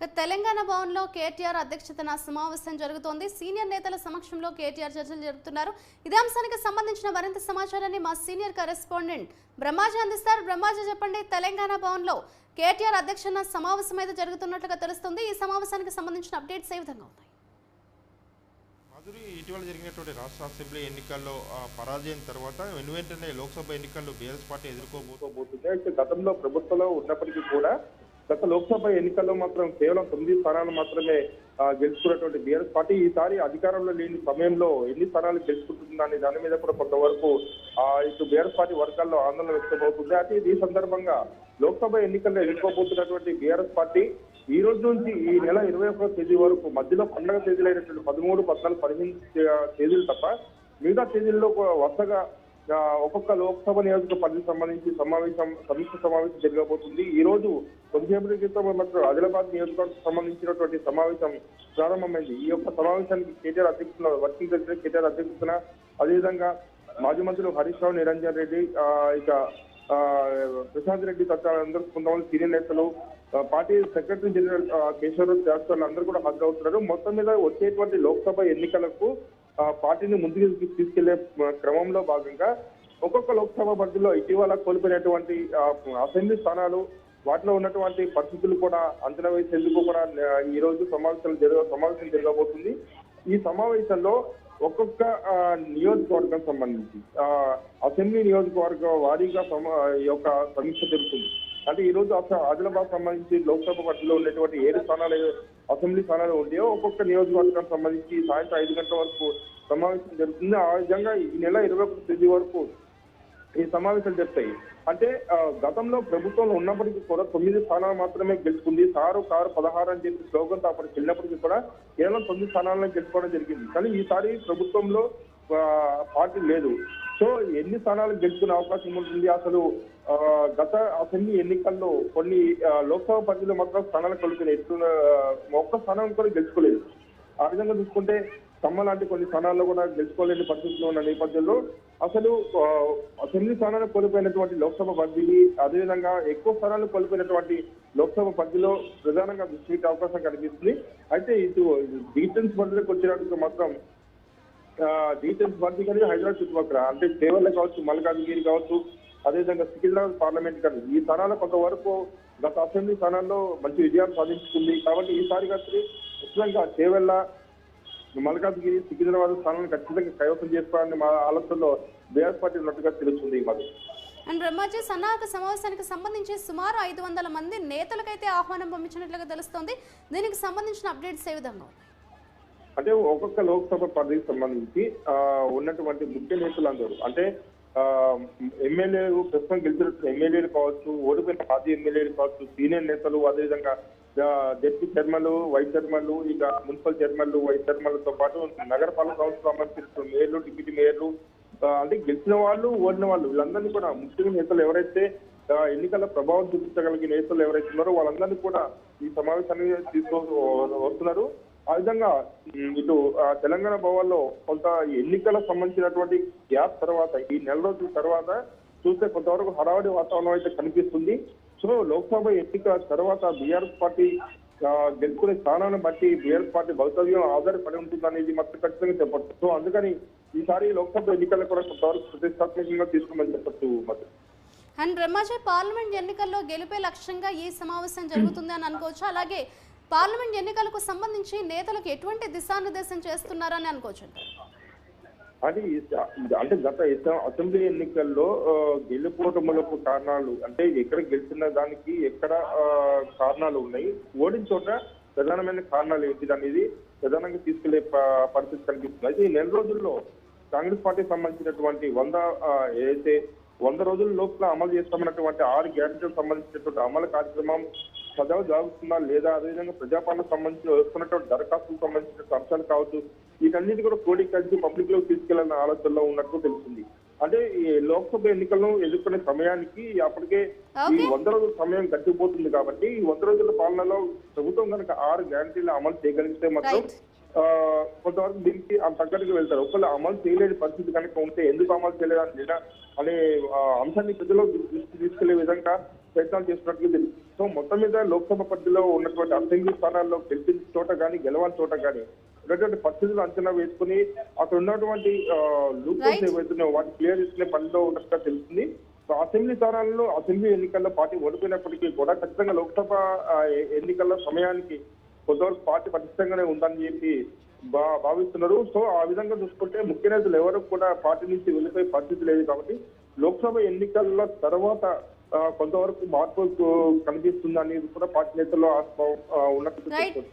తెలంగాణ భవన్లో కేటీఆర్ అధ్యక్షతన సమావేశం జరుగుతోంది. సీనియర్ నేతల సమక్షంలో కేటీఆర్ చర్చలు జరుపుతున్నారు. ఇదే అంశానికి సంబంధించిన మరింత సమాచారాన్ని మా సీనియర్ కరెస్పాండెంట్ బ్రహ్మాజీ అందిస్తారు. బ్రహ్మాజీ చెప్పండి తెలంగాణ భవన్లో కేటీఆర్ అధ్యక్షతన సమావేశం అయితే జరుగుతున్నట్లుగా తెలుస్తుంది. ఈ సమావేశానికి సంబంధించిన అప్డేట్స్ ఏ విధంగా ఉన్నాయి? మాధురి ఇటీవల జరిగినటువంటి రాష్ట్ర అసెంబ్లీ ఎన్నికల్లో పరాజయం తర్వాత వెను వెంటనే లోక్సభ ఎన్నికల్లో బీఆర్ఎస్ పార్టీ ఎదుర్కోబోతోంది అయితే గతంలో ప్రభుత్వంలో ఉన్నప్పటికీ కూడా గత లోక్సభ ఎన్నికల్లో మాత్రం కేవలం తొమ్మిది స్థానాలు మాత్రమే గెలుచుకున్నటువంటి బీఆర్ఎస్ పార్టీ ఈసారి అధికారంలో లేని సమయంలో ఎన్ని స్థానాలు గెలుచుకుంటుందనే దాని మీద కూడా కొంతవరకు ఆ, ఇటు బీఆర్ఎస్ పార్టీ వర్గాల్లో ఆందోళన వ్యక్తమవుతుంది. అయితే ఈ సందర్భంగా లోక్సభ ఎన్నికల్లో ఎదుర్కోబోతున్నటువంటి బీఆర్ఎస్ పార్టీ ఈ రోజు నుంచి ఈ నెల ఇరవై ఒకటో తేదీ వరకు మధ్యలో పండగ తేదీలైనటువంటి పదమూడు పద్నాలుగు పదిహేను తేదీలు తప్ప మిగతా తేదీల్లో కూడా వరుసగా ఒక్కొక్క లోక్సభ నియోజక పరిధికి సంబంధించి సమావేశం సమీక్ష సమావేశం జరగబోతుంది. ఈ రోజు కొద్దిసేపటి క్రితం మాత్రం ఆదిలాబాద్ నియోజకవర్గం సంబంధించినటువంటి సమావేశం ప్రారంభమైంది. ఈ యొక్క సమావేశానికి కేటీఆర్ అధ్యక్షుడు వర్కింగ్ ప్రెసిడెంట్ కేటీఆర్ అధ్యక్షతన అదేవిధంగా మాజీ మంత్రులు హరీష్ రావు నిరంజన్ రెడ్డి ఇక ప్రశాంత్ రెడ్డి తదితరులందరూ కొంతమంది సీనియర్ నేతలు పార్టీ సెక్రటరీ జనరల్ కేశవరావు శాస్త్రులు అందరూ కూడా హాజరవుతున్నారు. మొత్తం మీద వచ్చేటువంటి లోక్సభ ఎన్నికలకు పార్టీని ముందుకు తీసుకెళ్ళే క్రమంలో భాగంగా ఒక్కొక్క లోక్సభ పరిధిలో ఇటీవల కోల్పోయినటువంటి అసెంబ్లీ స్థానాలు వాటిలో ఉన్నటువంటి పరిస్థితులు కూడా అంచనా వేసేందుకు కూడా ఈ రోజు సమావేశాలు జరగ సమావేశం జరగబోతుంది. ఈ సమావేశంలో ఒక్కొక్క నియోజకవర్గం సంబంధించి అసెంబ్లీ నియోజకవర్గ వారీగా ఈ యొక్క సమీక్ష జరుగుతుంది. అంటే ఈ రోజు ఆదిలాబాద్ సంబంధించి లోక్సభ పరిధిలో ఉండేటువంటి ఏడు స్థానాలు అసెంబ్లీ స్థానాలు ఉంటాయో ఒక్కొక్క నియోజకవర్గానికి సంబంధించి సాయంత్రం ఐదు గంటల వరకు సమావేశం జరుగుతుంది. ఆ విధంగా ఈ నెల ఇరవై ఒకటి తేదీ వరకు ఈ సమావేశాలు జరుగుతాయి అంటే గతంలో ప్రభుత్వంలో ఉన్నప్పటికీ కూడా తొమ్మిది స్థానాలు మాత్రమే గెలుచుకుంది. సారు కారు పదహారు అని చెప్పి స్లోగన్తో అప్పటికి వెళ్ళినప్పటికీ కూడా కేవలం తొమ్మిది స్థానాలను గెలుచుకోవడం జరిగింది. కానీ ఈసారి ప్రభుత్వంలో పార్టీ లేదు. సో ఎన్ని స్థానాలు గెలుచుకునే అవకాశం ఉంటుంది? అసలు గత అసెంబ్లీ ఎన్నికల్లో కొన్ని లోక్సభ పరిధిలో మాత్రం స్థానాలు కలుగుతున్నాయి ఎత్తున్న ఒక్క స్థానం కూడా గెలుచుకోలేదు. ఆ విధంగా చూసుకుంటే ఖమ్మం లాంటి కొన్ని స్థానాల్లో కూడా గెలుచుకోలేని పరిస్థితుల్లో ఉన్న నేపథ్యంలో అసలు అసెంబ్లీ స్థానాలు కోల్పోయినటువంటి లోక్సభ పరిధిని అదేవిధంగా ఎక్కువ స్థానాలు కోల్పోయినటువంటి లోక్సభ పరిధిలో ప్రధానంగా దృష్టి అవకాశం కనిపిస్తుంది. అయితే ఇటు డీటెయిల్స్ పరిధిలోకి వచ్చినట్టు మాత్రం డీటెయిల్స్ పరిధి కానీ హైదరాబాద్ చుట్టుపక్కల. అంటే దేవర్ల కావచ్చు మల్కాజ్గిరి కావచ్చు అదేవిధంగా సికింద్రాబాద్ పార్లమెంట్ కానీ ఈ స్థానాల్లో కొంతవరకు గత అసెంబ్లీ స్థానాల్లో మంచి విజయాలు సాధించుకుంది. కాబట్టి ఈసారి కాదు ఖచ్చితంగా చేవెళ్ళ మల్కాజ్గిరి సికింద్రాబాద్ స్థానాలను ఖచ్చితంగా కైవసం చేసుకోవాలని మా ఆలోచనలో బీఆర్ఎస్ పార్టీ ఉన్నట్టుగా తెలుస్తుంది మరి అండ్ బ్రహ్మాజీ సన్నాహక సమావేశానికి సంబంధించి సుమారు ఐదు వందల మంది నేతలకైతే ఆహ్వానం పంపించినట్లుగా తెలుస్తోంది. దీనికి సంబంధించిన అప్డేట్స్ ఏ విధంగా ఉన్నాయి? అంటే ఒక్కొక్క లోక్సభ పరిధికి సంబంధించి ఆ, ఉన్నటువంటి ముఖ్య నేతలందరూ అంటే ఆ, ఎమ్మెల్యేలు ప్రస్తుతం గెలిచిన ఎమ్మెల్యేలు కావచ్చు ఓడిపోయిన మాజీ ఎమ్మెల్యేలు కావచ్చు సీనియర్ నేతలు అదేవిధంగా ఆ, డిప్యూటీ చైర్మన్లు వైస్ చైర్మన్లు ఇక మున్సిపల్ చైర్మన్లు వైస్ చైర్మన్లతో పాటు నగరపాలక సంస్థ సంబంధించిన మేయర్లు డిప్యూటీ మేయర్లు అంటే గెలిచిన వాళ్ళు ఓడిన వాళ్ళు వీళ్ళందరినీ కూడా ముఖ్య నేతలు ఎవరైతే ఎన్నికల ప్రభావం చూపించగలిగిన నేతలు ఎవరైతే ఉన్నారో వాళ్ళందరినీ కూడా ఈ సమావేశాన్ని తీసుకు వస్తున్నారు. ఆ విధంగా ఇటు ఆ, తెలంగాణ భవన్లో కొంత ఎన్నికల సంబంధించినటువంటి గ్యాప్ తర్వాత ఈ నెల రోజుల తర్వాత చూస్తే కొంతవరకు హడావడి వాతావరణం అయితే కనిపిస్తుంది. సో లోక్సభ ఎన్నిక తర్వాత బీఆర్ఎస్ పార్టీ గెలుపుకునే స్థానాన్ని బట్టి బీఆర్ఎస్ పార్టీ భవితవ్యం ఆధారపడి ఉంటుంది అనేది మాత్రం ఖచ్చితంగా చెప్పచ్చు. సో అందుకని ఈసారి లోక్సభ ఎన్నికల్లో కూడా కొంతవరకు ప్రతిష్టాత్మకంగా తీసుకోమని చెప్పచ్చు మరి అండ్ బ్రహ్మాజీ పార్లమెంట్ ఎన్నికల్లో గెలిపే లక్ష్యంగా ఈ సమావేశం జరుగుతుంది అని అనుకోవచ్చు? అలాగే పార్లమెంట్ ఎన్నికలకు సంబంధించి నేతలకు ఎటువంటి దిశానిర్దేశం చేస్తున్నారని అనుకోవచ్చు అది అంటే గత అసెంబ్లీ ఎన్నికల్లో గెలుపోటములకు కారణాలు అంటే ఎక్కడ గెలిచిన దానికి ఎక్కడ కారణాలు ఉన్నాయి ఓడిన చోట ప్రధానమైన కారణాలు ఏంటి అనేది ప్రధానంగా తీసుకెళ్ళే పరిస్థితి కనిపిస్తుంది. అయితే ఈ నెల రోజుల్లో కాంగ్రెస్ పార్టీ సంబంధించినటువంటి వంద ఏదైతే వంద రోజుల లోపల అమలు చేస్తామన్నటువంటి ఆరు గ్యారెంటీలకు సంబంధించినటువంటి అమలు కార్యక్రమం సజావు జరుగుతుందా లేదా అదేవిధంగా ప్రజాపాలన సంబంధించి వస్తున్నటువంటి దరఖాస్తులకు సంబంధించిన అంశాలు కావచ్చు వీటన్నిటి కూడా క్రోడీకరించి పబ్లిక్లోకి తీసుకెళ్ళాలన్న ఆలోచనలో ఉన్నట్టు తెలుస్తుంది. అంటే ఈ లోక్సభ ఎన్నికలను ఎదుర్కొనే సమయానికి అప్పటికే ఈ. వంద రోజుల సమయం గడిచిపోతుంది కాబట్టి ఈ వంద రోజుల పాలనలో ప్రభుత్వం కనుక ఆరు గ్యారంటీలు అమలు చేయగలిగితే మాత్రం కొంతవరకు దీనికి ఆ తగ్గట్టుగా వెళ్తారు. ఒకవేళ అమలు చేయలేని పరిస్థితి కనుక ఉంటే ఎందుకు అమలు చేయలేదని లేదా అనే అంశాన్ని ప్రజల్లో దృష్టి తీసుకెళ్ళే విధంగా ప్రయత్నాలు చేస్తున్నట్లు తెలుసు సో మొత్తం మీద లోక్సభ పరిధిలో ఉన్నటువంటి అసెంబ్లీ స్థానాల్లో గెలిచిన చోట కానీ గెలవని చోట కానీ ఉన్నటువంటి పరిస్థితులు అంచనా వేసుకుని అక్కడ ఉన్నటువంటి లూప్ Right. ఏవైతున్నాయో వాటిని క్లియర్ చేసుకునే పనిలో ఉన్నట్టుగా తెలుస్తుంది సో అసెంబ్లీ స్థానాల్లో అసెంబ్లీ ఎన్నికల్లో పార్టీ ఓడిపోయినప్పటికీ కూడా ఖచ్చితంగా లోక్సభ ఆ, ఎ- ఎన్నికల సమయానికి కొంతవరకు పార్టీ పటిష్టంగానే ఉందని చెప్పి భా- భావిస్తున్నారు సో ఆ విధంగా చూసుకుంటే ముఖ్య నేతలు ఎవరు కూడా పార్టీ నుంచి వెళ్ళిపోయే పరిస్థితి లేదు కాబట్టి లోక్సభ ఎన్నికల తర్వాత కొంతవరకు మార్పు కనిపిస్తుంది అనేది కూడా పార్టీ నేతల్లో ఆస్ప- ఆ, ఉన్నట్టు